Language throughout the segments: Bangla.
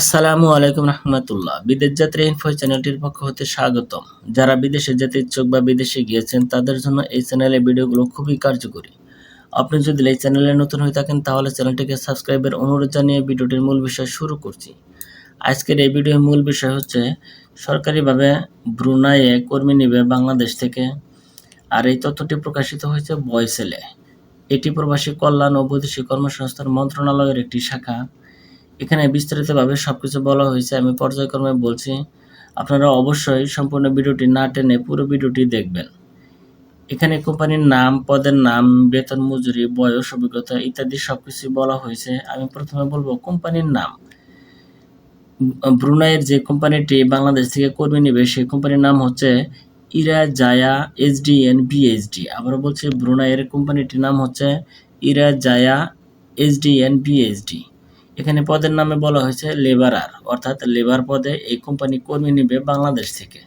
আসসালামু আলাইকুম রহমতুল্লাহ। বিদেশ যাত্রা ইনফো চ্যানেলটির পক্ষ হতে স্বাগতম। যারা বিদেশে যেতে ইচ্ছুক বা বিদেশে গিয়েছেন, তাদের জন্য এই চ্যানেলের ভিডিওগুলো খুবই কার্যকরী। আপনি যদি এই চ্যানেলে নতুন হয়ে থাকেন, তাহলে চ্যানেলটিকে সাবস্ক্রাইবের অনুরোধ জানিয়ে ভিডিওটির মূল বিষয় শুরু করছি। আজকের এই ভিডিওর মূল বিষয় হচ্ছে, সরকারিভাবে ব্রুনাইয়ে কর্মী নিবে বাংলাদেশ থেকে, আর এই তথ্যটি প্রকাশিত হয়েছে বয়সেলে। এটি প্রবাসী কল্যাণ ও বৈদেশিক কর্মসংস্থান মন্ত্রণালয়ের একটি শাখা। এখানে বিস্তারিতভাবে সবকিছু বলা হয়েছে, আমি পর্যায়ক্রমে বলছি। আপনারা অবশ্যই সম্পূর্ণ ভিডিওটি না টেনে পুরো ভিডিওটি দেখবেন। এখানে কোম্পানির নাম, পদের নাম, বেতন, মজুরি, বয়স, অভিজ্ঞতা ইত্যাদি সব সবকিছু বলা হয়েছে। আমি প্রথমে বলব কোম্পানির নাম। ব্রুনাইয়ের যে কোম্পানিটি বাংলাদেশ থেকে কর্মী নেবে, সেই কোম্পানির নাম হচ্ছে ইরা জায়া এইচডিএন বিএইচডি আবার বলছি, ব্রুনাইয়ের কোম্পানিটির নাম হচ্ছে ইরা জায়া এইচডিএন বিএইচডি এখানে পদের নামে বলা হয়েছে লেবারার, অর্থাৎ লেবার পদে এই কোম্পানি কর্মী নেবে বাংলাদেশ থেকে।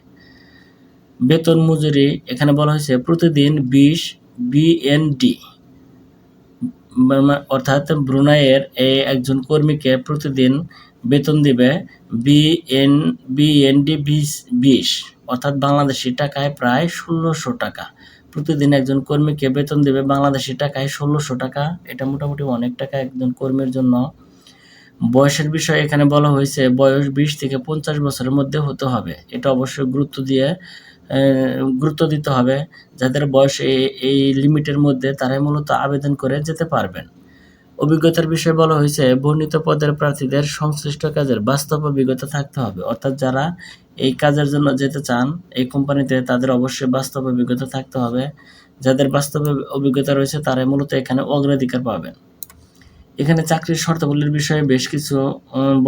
বেতন মজুরি, এখানে বলা হয়েছে প্রতিদিন বিশ বিএনডি অর্থাৎ ব্রুনাইয়ের এই একজন কর্মীকে প্রতিদিন বেতন দিবে বিএন, বিএনডি বিশ বিশ, অর্থাৎ বাংলাদেশি টাকায় প্রায় ষোলোশো টাকা। প্রতিদিন একজন কর্মীকে বেতন দেবে বাংলাদেশি টাকায় ষোলোশো টাকা। এটা মোটামুটি অনেক টাকা একজন কর্মীর জন্য বয়সের বিষয়ে এখানে বলা হয়েছে, বয়স বিশ থেকে পঞ্চাশ বছরের মধ্যে হতে হবে। এটা অবশ্যই গুরুত্ব দিয়ে গুরুত্ব দিতে হবে যাদের বয়স এই লিমিটের মধ্যে তারাই মূলত আবেদন করে যেতে পারবেন। অভিজ্ঞতার বিষয়ে বলা হয়েছে, বর্ণিত পদের প্রার্থীদের সংশ্লিষ্ট কাজের বাস্তব অভিজ্ঞতা থাকতে হবে। অর্থাৎ যারা এই কাজের জন্য যেতে চান, এই কোম্পানিতে তাদের অবশ্যই বাস্তব অভিজ্ঞতা থাকতে হবে। যাদের বাস্তব অভিজ্ঞতা রয়েছে তারাই মূলত এখানে অগ্রাধিকার পাবেন। এখানে চাকরির শর্তাবলীর বিষয়ে বেশ কিছু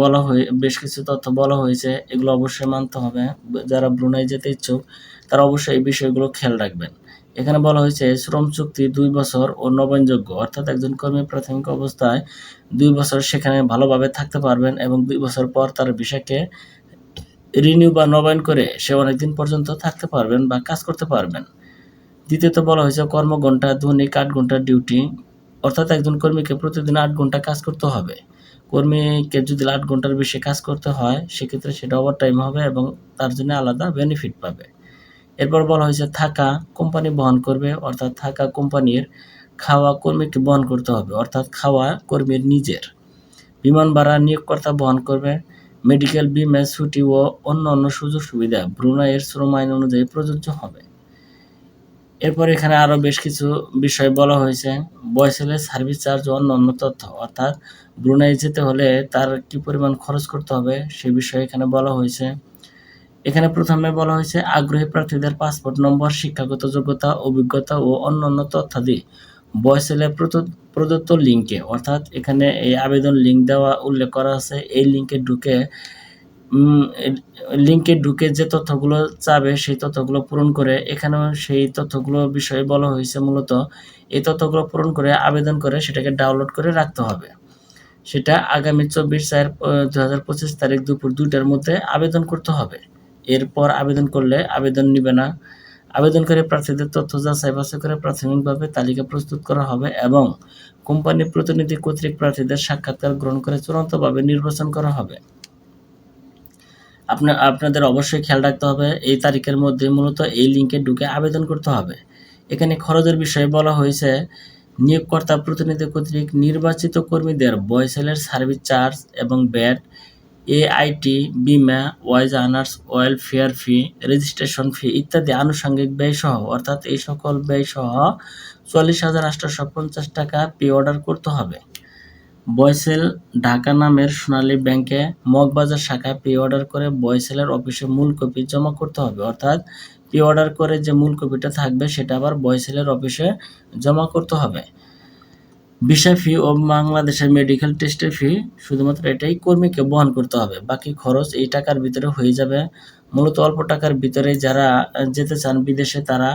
বলা হয়ে, বেশ কিছু তথ্য বলা হয়েছে। এগুলো অবশ্যই মানতে হবে। যারা ব্রুনাই যেতে ইচ্ছুক, তারা অবশ্যই এই বিষয়গুলো খেয়াল রাখবেন। এখানে বলা হয়েছে, শ্রম চুক্তি দুই বছর ও নবায়নযোগ্য, অর্থাৎ একজন কর্মী প্রাথমিক অবস্থায় দুই বছর সেখানে ভালোভাবে থাকতে পারবেন এবং দুই বছর পর তার বিষয়কে রিনিউ বা নবায়ন করে সে অনেকদিন পর্যন্ত থাকতে পারবেন বা কাজ করতে পারবেন। দ্বিতীয়ত বলা হয়েছে, কর্মঘণ্টা দৈনিক আট ঘণ্টার ডিউটি অর্থাৎ একজন কর্মীকে প্রতিদিন আট ঘণ্টা কাজ করতে হবে। কর্মীকে যদি আট ঘণ্টার বেশি কাজ করতে হয়, সেক্ষেত্রে সেটা ওভার টাইম হবে এবং তার জন্য আলাদা বেনিফিট পাবে। এরপর বলা হয়েছে, থাকা কোম্পানি বহন করবে, অর্থাৎ থাকা কোম্পানির খাওয়া কর্মীকে বহন করতে হবে, অর্থাৎ খাওয়া কর্মীর নিজের। বিমান ভাড়া নিয়োগকর্তা বহন করবে মেডিকেল বিমা, ছুটি ও অন্য অন্য সুযোগ সুবিধা ব্রুনাইয়ের শ্রম আইন অনুযায়ী প্রযোজ্য হবে। এরপর এখানে আরও বেশ কিছু বিষয় বলা হয়েছে। বয়সেলের সার্ভিস চার্জ ও অন্য তথ্য। অর্থাৎ ব্রুনাই যেতে হলে তার কি পরিমাণ খরচ করতে হবে সে বিষয়ে এখানে বলা হয়েছে। এখানে প্রথমে বলা হয়েছে, আগ্রহী প্রার্থীদের পাসপোর্ট নম্বর শিক্ষাগত যোগ্যতা, অভিজ্ঞতা ও অন্যান্য তথ্যাদি। বয়সেলে প্রদত্ত লিঙ্কে, অর্থাৎ এখানে এই আবেদন লিঙ্ক দেওয়া উল্লেখ করা আছে। এই লিঙ্কে ঢুকে লিঙ্কে ঢুকে যে তথ্যগুলো চাবে, সেই তথ্যগুলো পূরণ করে এখানেও সেই তথ্যগুলো বিষয়ে বলা হয়েছে মূলত, এই তথ্যগুলো পূরণ করে, আবেদন করে সেটাকে ডাউনলোড করে রাখতে হবে। সেটা আগামী চব্বিশ চার দু হাজার পঁচিশ তারিখ দুপুর দুইটার মধ্যে আবেদন করতে হবে। এরপর আবেদন করলে আবেদন নিবে না। আবেদনকারী প্রার্থীদের তথ্য যাচাই বাছাই করে প্রাথমিকভাবে তালিকা প্রস্তুত করা হবে এবং কোম্পানির প্রতিনিধি কর্তৃক প্রার্থীদের সাক্ষাৎকার গ্রহণ করে চূড়ান্তভাবে নির্বাচন করা হবে। আপনার, আপনাদের অবশ্যই খেয়াল রাখতে হবে, এই তারিখের মধ্যে মূলত এই লিঙ্কে ঢুকে আবেদন করতে হবে। এখানে খরচের বিষয়ে বলা হয়েছে, নিয়োগকর্তা প্রতিনিধি কর্তৃক নির্বাচিত কর্মীদের বয়সেলের সার্ভিস চার্জ এবং ব্যাট এআইটি, বিমা, ওয়াইজ আনার্স, ওয়েলফেয়ার ফি, রেজিস্ট্রেশন ফি ইত্যাদি আনুষঙ্গিক ব্যয়সহ, অর্থাৎ এই সকল ব্যয়সহ চল্লিশ হাজার আটশোশো পঞ্চাশ টাকা পে অর্ডার করতে হবে। বয়সেল ঢাকা নামের সোনালী ব্যাংকে মগবাজার শাখায় পে অর্ডার করে বয়সেলের অফিসে মূল কপি জমা করতে হবে। অর্থাৎ পে অর্ডার করে যে মূল কপিটা থাকবে, সেটা আবার বয়সেলের অফিসে জমা করতে হবে। ভিসা ফি ও বাংলাদেশের মেডিকেল টেস্টের ফি শুধুমাত্র এটাই কর্মীকে বহন করতে হবে। বাকি খরচ এই টাকার ভিতরে হয়ে যাবে। মূলত অল্প টাকার ভিতরে যারা যেতে চান বিদেশে, তারা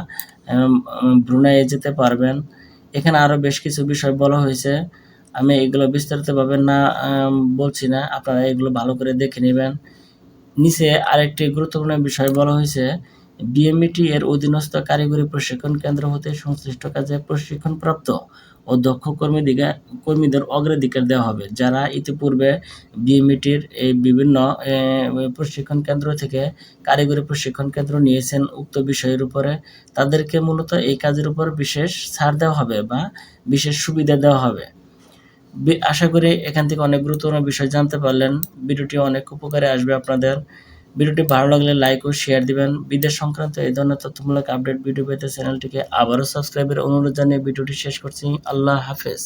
ব্রুনাইয়ে যেতে পারবেন। এখানে আরও বেশ কিছু বিষয় বলা হয়েছে। আমি এগুলো বিস্তারিতভাবে না বলছি না। আপনারা এগুলো ভালো করে দেখে নেবেন। নিচে আরেকটি গুরুত্বপূর্ণ বিষয় বলা হয়েছে বিএমইটি এর অধীনস্থ কারিগরি প্রশিক্ষণ কেন্দ্র হতে সংশ্লিষ্ট কাজে প্রশিক্ষণপ্রাপ্ত ও দক্ষ কর্মীদিকে কর্মীদের অগ্রাধিকার দেওয়া হবে। যারা ইতিপূর্বে বিএমইটির এই বিভিন্ন প্রশিক্ষণ কেন্দ্র থেকে কারিগরি প্রশিক্ষণ কেন্দ্র নিয়েছেন উক্ত বিষয়ের উপরে তাদেরকে মূলত এই কাজের উপর বিশেষ ছাড় দেওয়া হবে বা বিশেষ সুবিধা দেওয়া হবে। আশা করি এখান থেকে অনেক গুরুত্বপূর্ণ বিষয় জানতে পারলেন। ভিডিওটি অনেক উপকারে আসবে আপনাদের। ভিডিওটি ভালো লাগলে লাইক ও শেয়ার দিবেন। বিদেশ সংক্রান্ত এই ধরনের তথ্যমূলক আপডেট ভিডিও পেতে চ্যানেলটিকে আবারও সাবস্ক্রাইবের অনুরোধ জানিয়ে ভিডিওটি শেষ করছি। আল্লাহ হাফেজ।